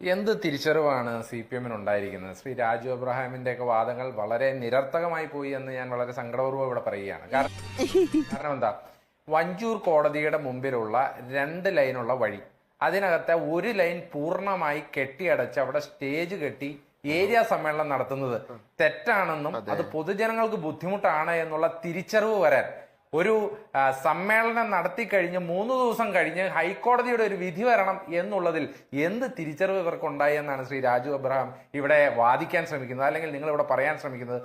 എന്ത് തിരിച്ചറിവാണ് C P എമ്മിന് ഉണ്ടായിരിക്കുന്നത്? ശ്രീ രാജു അബ്രഹാമിന്റെ ഒക്കെ വാദങ്ങൾ വളരെ നിരർത്ഥകമായി പോയി എന്ന് ഞാൻ വളരെ സങ്കടപൂർവം ഇവിടെ പറയുകയാണ്. കാരണം എന്താ? വഞ്ചൂർ കോടതിയുടെ മുമ്പിലുള്ള രണ്ട് ലൈനുള്ള വഴി. അതിനകത്തെ ഒരു ലൈൻ പൂർണമായി കെട്ടിയടച്ച് അവിടെ സ്റ്റേജ് കെട്ടി ഏരിയ സമ്മേളനം നടത്തുന്നത് തെറ്റാണെന്നും അത് പൊതുജനങ്ങൾക്ക് ബുദ്ധിമുട്ടാണ് എന്നുള്ള തിരിച്ചറിവ് വരാൻ ഒരു സമ്മേളനം നടത്തി കഴിഞ്ഞ് മൂന്ന് ദിവസം കഴിഞ്ഞ് ഹൈക്കോടതിയുടെ ഒരു വിധി വരണം എന്നുള്ളതിൽ എന്ത് തിരിച്ചറിവ് ഇവർക്കുണ്ടായി എന്നാണ് ശ്രീ രാജു അബ്രഹാം ഇവിടെ വാദിക്കാൻ ശ്രമിക്കുന്നത്? അല്ലെങ്കിൽ നിങ്ങൾ ഇവിടെ പറയാൻ ശ്രമിക്കുന്നത്?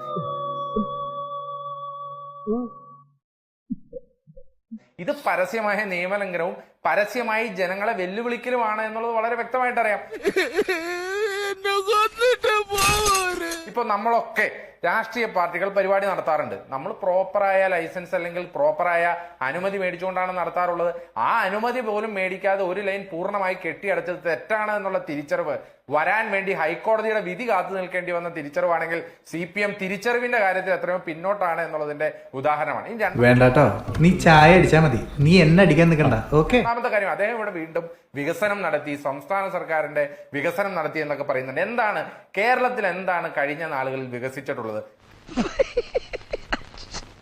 ഇത് പരസ്യമായ നിയമലംഘനവും പരസ്യമായി ജനങ്ങളെ വെല്ലുവിളിക്കലുമാണ് എന്നുള്ളത് വളരെ വ്യക്തമായിട്ട് അറിയാം ഇപ്പൊ നമ്മളൊക്കെ രാഷ്ട്രീയ പാർട്ടികൾ പരിപാടി നടത്താറുണ്ട്. നമ്മൾ പ്രോപ്പറായ ലൈസൻസ് അല്ലെങ്കിൽ പ്രോപ്പറായ അനുമതി മേടിച്ചുകൊണ്ടാണ് നടത്താറുള്ളത്. ആ അനുമതി പോലും മേടിക്കാതെ ഒരു ലൈൻ പൂർണമായി കെട്ടിയടച്ചത് തെറ്റാണ് എന്നുള്ള തിരിച്ചറിവ് വരാൻ വേണ്ടി ഹൈക്കോടതിയുടെ വിധി കാത്തു നിൽക്കേണ്ടി വന്ന തിരിച്ചറിവാണെങ്കിൽ സി പി എം തിരിച്ചറിവിന്റെ കാര്യത്തിൽ എത്രയോ പിന്നോട്ടാണ് എന്നുള്ളതിന്റെ ഉദാഹരണമാണ്. ഇനി വേണ്ടാട്ടോ. നീ ചായ അടിച്ചാ മതി. നീ എന്നെ അടിക്കാൻ നിൽക്കണ്ട. ഓക്കെ? രണ്ടാമത്തെ കാര്യം അദ്ദേഹം ഇവിടെ വീണ്ടും വികസനം നടത്തി സംസ്ഥാന സർക്കാരിന്റെ വികസനം നടത്തി എന്നൊക്കെ പറയുന്നുണ്ട്. എന്താണ് കേരളത്തിൽ എന്താണ് കഴിഞ്ഞ നാളുകളിൽ വികസിച്ചിട്ടുള്ളത്?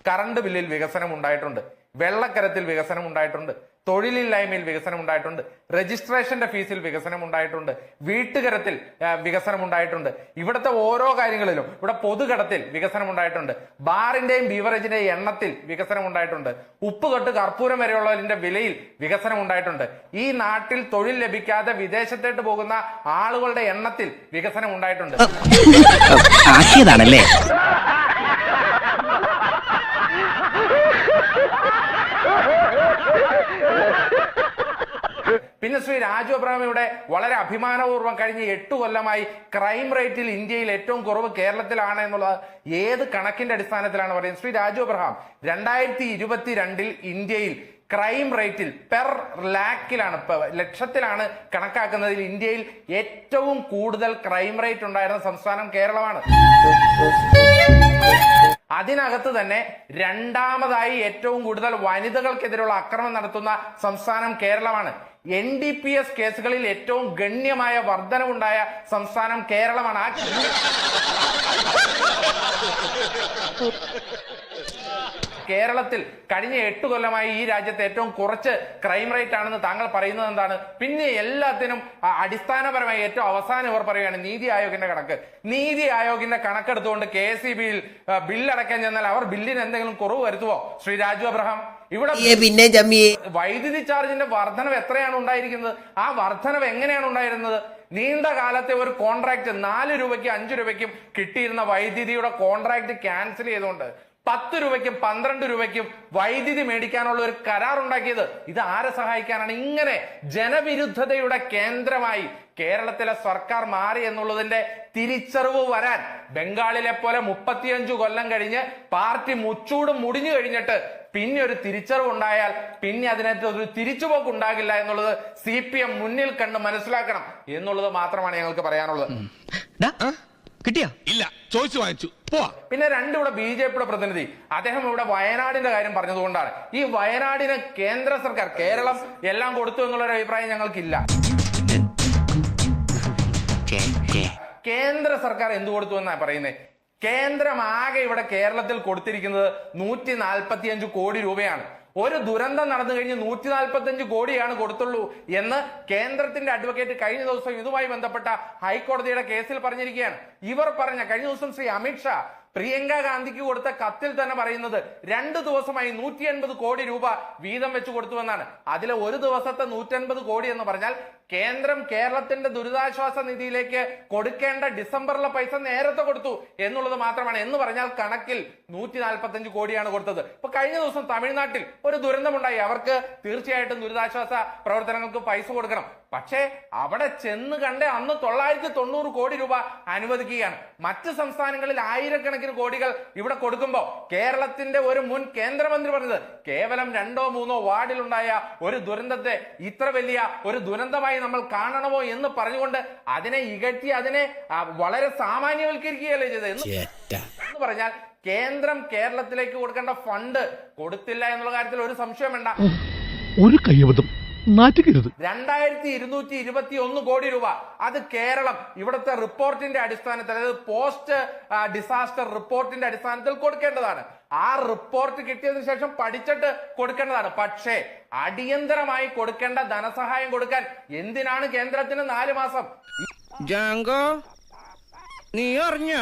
കറണ്ട് ബില്ലിൽ വികസനം ഉണ്ടായിട്ടുണ്ട്. വെള്ളക്കരത്തിൽ വികസനം ഉണ്ടായിട്ടുണ്ട്. തൊഴിലില്ലായ്മയിൽ വികസനം ഉണ്ടായിട്ടുണ്ട് രജിസ്ട്രേഷന്റെ ഫീസിൽ വികസനം ഉണ്ടായിട്ടുണ്ട് വീട്ടുകരത്തിൽ വികസനം ഉണ്ടായിട്ടുണ്ട് ഇവിടുത്തെ ഓരോ കാര്യങ്ങളിലും ഇവിടെ പൊതുകടത്തിൽ വികസനം ഉണ്ടായിട്ടുണ്ട് ബാറിന്റെയും ബീവറേജിന്റെയും എണ്ണത്തിൽ വികസനം ഉണ്ടായിട്ടുണ്ട് ഉപ്പ് തൊട്ട് കർപ്പൂരം വരെയുള്ളതിന്റെ വിലയിൽ വികസനം ഉണ്ടായിട്ടുണ്ട് ഈ നാട്ടിൽ തൊഴിൽ ലഭിക്കാതെ വിദേശത്തേട്ട് പോകുന്ന ആളുകളുടെ എണ്ണത്തിൽ വികസനം ഉണ്ടായിട്ടുണ്ട് ആക്കിയതാണല്ലേ പിന്നെ ശ്രീ രാജു അബ്രഹാം ഇവിടെ വളരെ അഭിമാനപൂർവം കഴിഞ്ഞ എട്ട് കൊല്ലമായി ക്രൈം റേറ്റിൽ ഇന്ത്യയിൽ ഏറ്റവും കുറവ് കേരളത്തിലാണ് എന്നുള്ളത് ഏത് കണക്കിന്റെ അടിസ്ഥാനത്തിലാണ് പറയുന്നത്? ശ്രീ രാജു അബ്രഹാം രണ്ടായിരത്തി ഇരുപത്തിരണ്ടിൽ ഇന്ത്യയിൽ ക്രൈം റേറ്റിൽ പെർ ലാക്കിലാണ് ലക്ഷത്തിലാണ് കണക്കാക്കുന്നതിൽ ഇന്ത്യയിൽ ഏറ്റവും കൂടുതൽ ക്രൈം റേറ്റ് ഉണ്ടായിരുന്ന സംസ്ഥാനം കേരളമാണ്. അതിനകത്ത് തന്നെ രണ്ടാമതായി ഏറ്റവും കൂടുതൽ വനിതകൾക്കെതിരെയുള്ള അക്രമം നടത്തുന്ന സംസ്ഥാനം കേരളമാണ്. എൻ ഡി പി എസ് കേസുകളിൽ ഏറ്റവും ഗണ്യമായ വർധനവുണ്ടായ സംസ്ഥാനം കേരളമാണ്. ആ കേരളത്തിൽ കഴിഞ്ഞ എട്ട് കൊല്ലമായി ഈ രാജ്യത്ത് ഏറ്റവും കുറച്ച് ക്രൈം റേറ്റ് ആണെന്ന് താങ്കൾ പറയുന്നത് എന്താണ്? പിന്നെ എല്ലാത്തിനും അടിസ്ഥാനപരമായി ഏറ്റവും അവസാനം ഇവർ പറയുകയാണ് നീതി ആയോഗിന്റെ കണക്ക്. നീതി ആയോഗിന്റെ കണക്കെടുത്തുകൊണ്ട് കെ എസ് ഇ ബിയിൽ ബില്ലടക്കാൻ ചെന്നാൽ അവർ ബില്ലിന് എന്തെങ്കിലും കുറവ് വരുത്തുവോ? ശ്രീ രാജു അബ്രഹാം ഇവിടെ പിന്നെ വൈദ്യുതി ചാർജിന്റെ വർധനവ് എത്രയാണ് ഉണ്ടായിരിക്കുന്നത്? ആ വർധനവ് എങ്ങനെയാണ് ഉണ്ടായിരുന്നത്? നീണ്ട കാലത്തെ ഒരു കോൺട്രാക്ട് നാല് രൂപയ്ക്ക് അഞ്ചു രൂപയ്ക്കും കിട്ടിയിരുന്ന വൈദ്യുതിയുടെ കോൺട്രാക്ട് ക്യാൻസൽ ചെയ്തുകൊണ്ട് പത്ത് രൂപയ്ക്കും പന്ത്രണ്ട് രൂപയ്ക്കും വൈദ്യുതി മേടിക്കാനുള്ള ഒരു കരാർ ഉണ്ടാക്കിയത് ഇത് ആരെ സഹായിക്കാനാണ്? ഇങ്ങനെ ജനവിരുദ്ധതയുടെ കേന്ദ്രമായി കേരളത്തിലെ സർക്കാർ മാറി എന്നുള്ളതിന്റെ തിരിച്ചറിവ് വരാൻ ബംഗാളിലെ പോലെ മുപ്പത്തിയഞ്ചു കൊല്ലം കഴിഞ്ഞ് പാർട്ടി മുച്ചൂടും മുടിഞ്ഞു കഴിഞ്ഞിട്ട് പിന്നെ ഒരു തിരിച്ചറിവ് ഉണ്ടായാൽ പിന്നെ അതിനകത്ത് ഒരു തിരിച്ചുപോക്ക് ഉണ്ടാകില്ല എന്നുള്ളത് സി പി എം മുന്നിൽ കണ്ട് മനസ്സിലാക്കണം എന്നുള്ളത് മാത്രമാണ് ഞങ്ങൾക്ക് പറയാനുള്ളത്. കിട്ടിയാ? ഇല്ല ചോദിച്ചു വാങ്ങിച്ചു. പോവാ. പിന്നെ രണ്ട് ഇവിടെ ബി ജെ പിയുടെ പ്രതിനിധി. അദ്ദേഹം ഇവിടെ വയനാടിന്റെ കാര്യം പറഞ്ഞതുകൊണ്ടാണ്. ഈ വയനാടിന് കേന്ദ്ര സർക്കാർ കേരളം എല്ലാം കൊടുത്തു എന്നുള്ളൊരു അഭിപ്രായം ഞങ്ങൾക്കില്ല. കേന്ദ്ര സർക്കാർ എന്ത് കൊടുത്തു എന്നാണ് പറയുന്നത് കേന്ദ്രമാകെ ഇവിടെ കേരളത്തിൽ കൊടുത്തിരിക്കുന്നത് നൂറ്റി നാൽപ്പത്തിയഞ്ച് കോടി രൂപയാണ്. ഒരു ദുരന്തം നടന്നു കഴിഞ്ഞ് നൂറ്റി നാൽപ്പത്തഞ്ച് കോടിയാണ് കൊടുത്തുള്ളൂ എന്ന് കേന്ദ്രത്തിന്റെ അഡ്വക്കേറ്റ് കഴിഞ്ഞ ദിവസം ഇതുമായി ബന്ധപ്പെട്ട ഹൈക്കോടതിയുടെ കേസിൽ പറഞ്ഞിരിക്കുകയാണ്. ഇവർ പറഞ്ഞ കഴിഞ്ഞ ദിവസം ശ്രീ അമിത്ഷാ പ്രിയങ്ക ഗാന്ധിക്ക് കൊടുത്ത കത്തിൽ തന്നെ പറയുന്നത് രണ്ടു ദിവസമായി നൂറ്റി അൻപത് കോടി രൂപ വീതം വെച്ച് കൊടുത്തുവെന്നാണ് അതിലെ ഒരു ദിവസത്തെ നൂറ്റൻപത് കോടി എന്ന് പറഞ്ഞാൽ കേന്ദ്രം കേരളത്തിന്റെ ദുരിതാശ്വാസ നിധിയിലേക്ക് കൊടുക്കേണ്ട ഡിസംബറിലെ പൈസ നേരത്തെ കൊടുത്തു എന്നുള്ളത് മാത്രമാണ്. എന്ന് പറഞ്ഞാൽ കണക്കിൽ നൂറ്റി നാൽപ്പത്തഞ്ച് കോടിയാണ് കൊടുത്തത്. ഇപ്പൊ കഴിഞ്ഞ ദിവസം തമിഴ്നാട്ടിൽ ഒരു ദുരന്തമുണ്ടായി. അവർക്ക് തീർച്ചയായിട്ടും ദുരിതാശ്വാസ പ്രവർത്തനങ്ങൾക്ക് പൈസ കൊടുക്കണം. പക്ഷേ അവിടെ ചെന്ന് കണ്ട് അന്ന് തൊള്ളായിരത്തി തൊണ്ണൂറ് കോടി രൂപ അനുവദിക്കുകയാണ്. മറ്റ് സംസ്ഥാനങ്ങളിൽ ആയിരക്കണക്കിന് കോടികൾ ഇവിടെ കൊടുക്കുമ്പോൾ കേരളത്തിന്റെ ഒരു മുൻ കേന്ദ്രമന്ത്രി പറഞ്ഞത് കേവലം രണ്ടോ മൂന്നോ വാർഡിലുണ്ടായ ഒരു ദുരന്തത്തെ ഇത്ര വലിയ ഒരു ദുരന്തമായി നമ്മൾ കാണണമോ എന്ന് പറഞ്ഞുകൊണ്ട് അതിനെ ഇകറ്റി അതിനെ വളരെ സാമാന്യവൽക്കരിക്കുകയല്ലേ ചെയ്തത്. എന്ന് എന്ന് പറഞ്ഞാൽ കേന്ദ്രം കേരളത്തിലേക്ക് കൊടുക്കേണ്ട ഫണ്ട് കൊടുത്തില്ല എന്നുള്ള കാര്യത്തിൽ ഒരു സംശയം വേണ്ട. ഒരു കയ്യബദ്ധം നാറ്റുകരുത് രണ്ടായിരത്തി ഇരുന്നൂറ്റി ഇരുപത്തി ഒന്ന് കോടി രൂപ. അത് കേരളം ഇവിടുത്തെ റിപ്പോർട്ടിന്റെ അടിസ്ഥാനത്തിൽ അതായത് പോസ്റ്റ് ഡിസാസ്റ്റർ റിപ്പോർട്ടിന്റെ അടിസ്ഥാനത്തിൽ കൊടുക്കേണ്ടതാണ്. ആ റിപ്പോർട്ട് കിട്ടിയതിനു ശേഷം പഠിച്ചിട്ട് കൊടുക്കേണ്ടതാണ്. പക്ഷേ അടിയന്തരമായി കൊടുക്കേണ്ട ധനസഹായം കൊടുക്കാൻ എന്തിനാണ് കേന്ദ്രത്തിന് നാല് മാസം? ജാങ്കോ നീ അറിഞ്ഞ?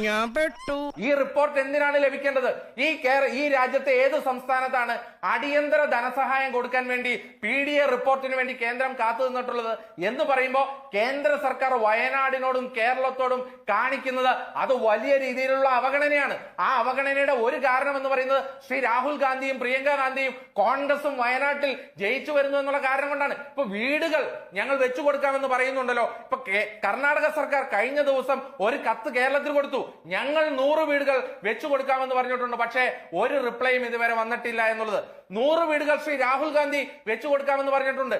ഞാൻ പെട്ടു. ഈ റിപ്പോർട്ട് എന്തിനാണ് ലഭിക്കേണ്ടത്? ഈ കേര ഈ രാജ്യത്തെ ഏത് സംസ്ഥാനത്താണ് അടിയന്തര ധനസഹായം കൊടുക്കാൻ വേണ്ടി പി ഡി എ റിപ്പോർട്ടിന് വേണ്ടി കേന്ദ്രം കാത്തു നിന്നിട്ടുള്ളത് എന്ന് പറയുമ്പോൾ കേന്ദ്ര സർക്കാർ വയനാടിനോടും കേരളത്തോടും കാണിക്കുന്നത് അത് വലിയ രീതിയിലുള്ള അവഗണനയാണ്. ആ അവഗണനയുടെ ഒരു കാരണം എന്ന് പറയുന്നത് ശ്രീ രാഹുൽ ഗാന്ധിയും പ്രിയങ്ക ഗാന്ധിയും കോൺഗ്രസും വയനാട്ടിൽ ജയിച്ചു വരുന്നു എന്നുള്ള കാരണം കൊണ്ടാണ്. ഇപ്പൊ വീടുകൾ ഞങ്ങൾ വെച്ചു കൊടുക്കാമെന്ന് പറയുന്നുണ്ടല്ലോ. ഇപ്പൊ കർണാടക സർക്കാർ കഴിഞ്ഞ ദിവസം ഒരു കത്ത് കേരളത്തിൽ കൊടുത്തു. ഞങ്ങൾ നൂറ് വീടുകൾ വെച്ചു കൊടുക്കാമെന്ന് പറഞ്ഞിട്ടുണ്ട്. പക്ഷേ ഒരു റിപ്ലൈയും ഇതുവരെ വന്നിട്ടില്ല എന്നുള്ളത്. നൂറ് വീടുകൾ ശ്രീ രാഹുൽ ഗാന്ധി വെച്ചു കൊടുക്കാമെന്ന് പറഞ്ഞിട്ടുണ്ട്.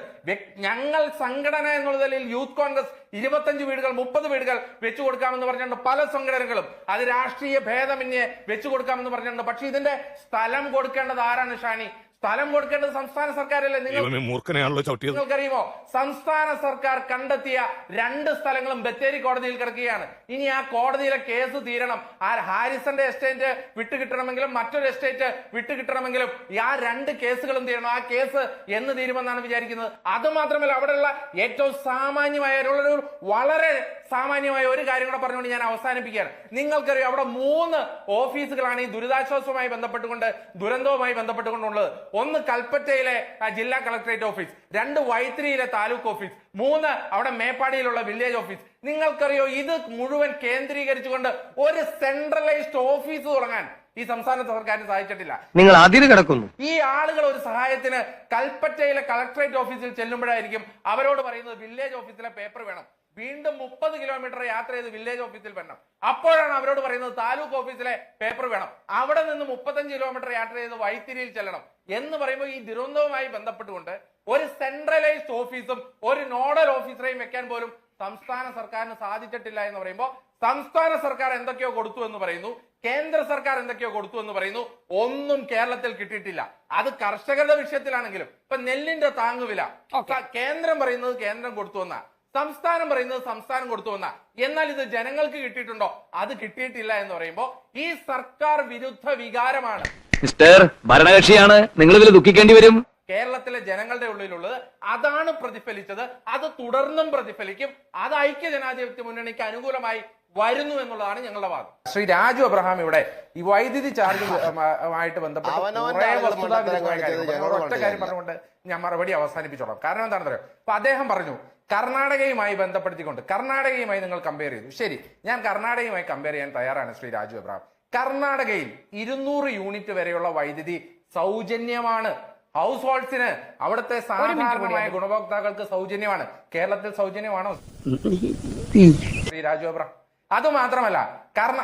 ഞങ്ങൾ സംഘടന എന്നുള്ള നിലയിൽ യൂത്ത് കോൺഗ്രസ് ഇരുപത്തഞ്ച് വീടുകൾ മുപ്പത് വീടുകൾ വെച്ചു കൊടുക്കാമെന്ന് പറഞ്ഞിട്ടുണ്ട് പല സംഘടനകളും. അത് രാഷ്ട്രീയ ഭേദമന്യേ വെച്ചു കൊടുക്കാമെന്ന് പറഞ്ഞിട്ടുണ്ട്. പക്ഷെ ഇതിന്റെ സ്ഥലം കൊടുക്കേണ്ടത് ആരാണ് ഷാനി? സ്ഥലം കൊടുക്കേണ്ടത് സംസ്ഥാന സർക്കാരല്ലേ? നിങ്ങൾ നിങ്ങൾക്കറിയുമോ? സംസ്ഥാന സർക്കാർ കണ്ടെത്തിയ രണ്ട് സ്ഥലങ്ങളും ബത്തേരി കോടതിയിൽ കിടക്കുകയാണ്. ഇനി ആ കോടതിയിലെ കേസ് തീരണം. ആ ഹാരിസന്റെ എസ്റ്റേറ്റ് വിട്ടുകിട്ടണമെങ്കിലും മറ്റൊരു എസ്റ്റേറ്റ് വിട്ടുകിട്ടണമെങ്കിലും ആ രണ്ട് കേസുകളും തീരണം. ആ കേസ് എന്ന് തീരുമെന്നാണ് വിചാരിക്കുന്നത്. അത് മാത്രമല്ല അവിടെയുള്ള ഏറ്റവും സാമാന്യമായ ഒരു വളരെ സാമാന്യമായ ഒരു കാര്യം കൂടെ പറഞ്ഞുകൊണ്ട് ഞാൻ അവസാനിപ്പിക്കുകയാണ്. നിങ്ങൾക്കറിയാം അവിടെ മൂന്ന് ഓഫീസുകളാണ് ഈ ദുരിതാശ്വാസവുമായി ബന്ധപ്പെട്ടുകൊണ്ട് ദുരന്തവുമായി ബന്ധപ്പെട്ടുകൊണ്ടുള്ളത്. ഒന്ന് കൽപ്പറ്റയിലെ ജില്ലാ കളക്ടറേറ്റ് ഓഫീസ് രണ്ട് വൈത്തിരിയിലെ താലൂക്ക് ഓഫീസ് മൂന്ന് അവിടെ മേപ്പാടിയിലുള്ള വില്ലേജ് ഓഫീസ്. നിങ്ങൾക്കറിയോ ഇത് മുഴുവൻ കേന്ദ്രീകരിച്ചുകൊണ്ട് ഒരു സെൻട്രലൈസ്ഡ് ഓഫീസ് തുടങ്ങാൻ ഈ സംസ്ഥാന സർക്കാരിന് സാധിച്ചിട്ടില്ല. നിങ്ങൾ അതിര് കിടക്കുന്നു. ഈ ആളുകൾ ഒരു സഹായത്തിന് കൽപ്പറ്റയിലെ കളക്ടറേറ്റ് ഓഫീസിൽ ചെല്ലുമ്പോഴായിരിക്കും അവരോട് പറയുന്നത് വില്ലേജ് ഓഫീസിലെ പേപ്പർ വേണം. വീണ്ടും മുപ്പത് കിലോമീറ്റർ യാത്ര ചെയ്ത് വില്ലേജ് ഓഫീസിൽ വരണം. അപ്പോഴാണ് അവരോട് പറയുന്നത് താലൂക്ക് ഓഫീസിലെ പേപ്പർ വേണം. അവിടെ നിന്ന് മുപ്പത്തഞ്ച് കിലോമീറ്റർ യാത്ര ചെയ്ത് വൈത്തിരിയിൽ ചെല്ലണം എന്ന് പറയുമ്പോൾ ഈ ദുരന്തവുമായി ബന്ധപ്പെട്ടുകൊണ്ട് ഒരു സെൻട്രലൈസ്ഡ് ഓഫീസും ഒരു നോഡൽ ഓഫീസറെയും വെക്കാൻ പോലും സംസ്ഥാന സർക്കാരിന് സാധിച്ചിട്ടില്ല എന്ന് പറയുമ്പോൾ സംസ്ഥാന സർക്കാർ എന്തൊക്കെയോ കൊടുത്തു എന്ന് പറയുന്നു. കേന്ദ്ര സർക്കാർ എന്തൊക്കെയോ കൊടുത്തു എന്ന് പറയുന്നു. ഒന്നും കേരളത്തിൽ കിട്ടിയിട്ടില്ല. അത് കർഷകരുടെ വിഷയത്തിലാണെങ്കിലും ഇപ്പൊ നെല്ലിന്റെ താങ്ങുവില. കേന്ദ്രം പറയുന്നത് കേന്ദ്രം കൊടുത്തു എന്നാ സംസ്ഥാനം പറയുന്നത് സംസ്ഥാനം കൊടുത്തു വന്ന എന്നാൽ ഇത് ജനങ്ങൾക്ക് കിട്ടിയിട്ടുണ്ടോ? അത് കിട്ടിയിട്ടില്ല എന്ന് പറയുമ്പോൾ ഈ സർക്കാർ വിരുദ്ധ വികാരമാണ്. മിസ്റ്റർ ഭരണകക്ഷിയാണ് നിങ്ങൾ ഇതിൽ ദുഃഖിക്കേണ്ടി വരും. കേരളത്തിലെ ജനങ്ങളുടെ ഉള്ളിലുള്ളത് അതാണ് പ്രതിഫലിച്ചത്. അത് തുടർന്നും പ്രതിഫലിക്കും. അത് ഐക്യ ജനാധിപത്യ മുന്നണിക്ക് അനുകൂലമായി വരുന്നു എന്നുള്ളതാണ് ഞങ്ങളുടെ വാദം. ശ്രീ രാജു അബ്രഹാം ഇവിടെ ഈ വൈദ്യുതി ചാർജ് ആയിട്ട് ബന്ധപ്പെട്ട് കുറേ ഒറ്റ കാര്യം പറഞ്ഞുകൊണ്ട് ഞാൻ മറുപടി അവസാനിപ്പിച്ചോളാം. കാരണം എന്താണെന്ന് അറിയോ അപ്പൊ അദ്ദേഹം പറഞ്ഞു കർണാടകയുമായി ബന്ധപ്പെടുത്തിക്കൊണ്ട് കർണാടകയുമായി നിങ്ങൾ കമ്പയർ ചെയ്തു. ശരി ഞാൻ കർണാടകയുമായി കമ്പയർ ചെയ്യാൻ തയ്യാറാണ് ശ്രീ രാജു എബ്രാം കർണാടകയിൽ ഇരുന്നൂറ് യൂണിറ്റ് വരെയുള്ള വൈദ്യുതി സൗജന്യമാണ്. ഹൗസ് ഹോൾഡ്സിന് അവിടുത്തെ സാധാരണമായ ഗുണഭോക്താക്കൾക്ക് സൗജന്യമാണ്. കേരളത്തിൽ സൗജന്യമാണോ? ശ്രീ രാജു എബ്രാം അത് മാത്രമല്ല കർണ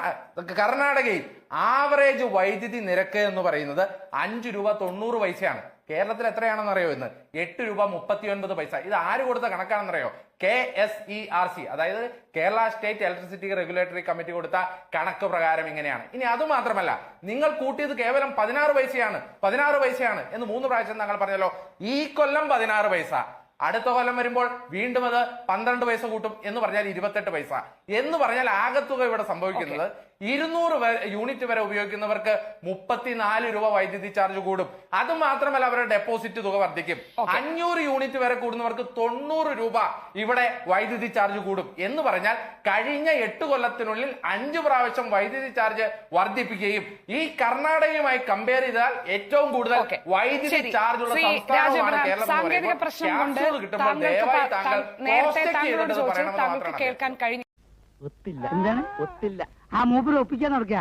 കർണാടകയിൽ ആവറേജ് വൈദ്യുതി നിരക്ക് എന്ന് പറയുന്നത് അഞ്ചു രൂപ തൊണ്ണൂറ് പൈസയാണ്. കേരളത്തിൽ എത്രയാണെന്ന് അറിയോ ഇന്ന്? എട്ട് രൂപ മുപ്പത്തി ഒൻപത് പൈസ. ഇത് ആര് കൊടുത്ത കണക്കാണെന്നറിയോ? K S E R C. അതായത് Kerala state electricity regulatory committee കൊടുത്ത കണക്ക് പ്രകാരം ഇങ്ങനെയാണ്. ഇനി അത് മാത്രമല്ല നിങ്ങൾ കൂട്ടിയത് കേവലം പതിനാറ് പൈസയാണ്. പതിനാറ് പൈസയാണ് എന്ന് മൂന്ന് പ്രാവശ്യം താങ്കൾ പറഞ്ഞല്ലോ. ഈ കൊല്ലം പതിനാറ് പൈസ. അടുത്ത കൊല്ലം വരുമ്പോൾ വീണ്ടും അത് പന്ത്രണ്ട് പൈസ കൂട്ടും എന്ന് പറഞ്ഞാൽ ഇരുപത്തെട്ട് പൈസ. എന്ന് പറഞ്ഞാൽ ആകത്തുക ഇവിടെ സംഭവിക്കുന്നത് ഇരുന്നൂറ് യൂണിറ്റ് വരെ ഉപയോഗിക്കുന്നവർക്ക് മുപ്പത്തിനാല് രൂപ വൈദ്യുതി ചാർജ് കൂടും. അത് മാത്രമല്ല അവരുടെ ഡെപ്പോസിറ്റ് തുക വർദ്ധിക്കും. അഞ്ഞൂറ് യൂണിറ്റ് വരെ കൂടുന്നവർക്ക് തൊണ്ണൂറ് രൂപ ഇവിടെ വൈദ്യുതി ചാർജ് കൂടും. എന്ന് പറഞ്ഞാൽ കഴിഞ്ഞ എട്ട് കൊല്ലത്തിനുള്ളിൽ അഞ്ചു പ്രാവശ്യം വൈദ്യുതി ചാർജ് വർദ്ധിപ്പിക്കുകയും ഈ കർണാടകയുമായി കമ്പയർ ചെയ്താൽ ഏറ്റവും കൂടുതൽ വൈദ്യുതി ചാർജ് ഉള്ള സംസ്ഥാനമാണ് പ്രശ്നം കേരളം നേരത്തെ cross check താങ്കളോട് ചോദിച്ചു താങ്കൾക്ക് കേൾക്കാൻ കഴിഞ്ഞു ഒത്തില്ല. എന്താണ്? ഒത്തില്ല. ആ മൂപ്പര് ഒപ്പിക്കാൻ നടക്കുക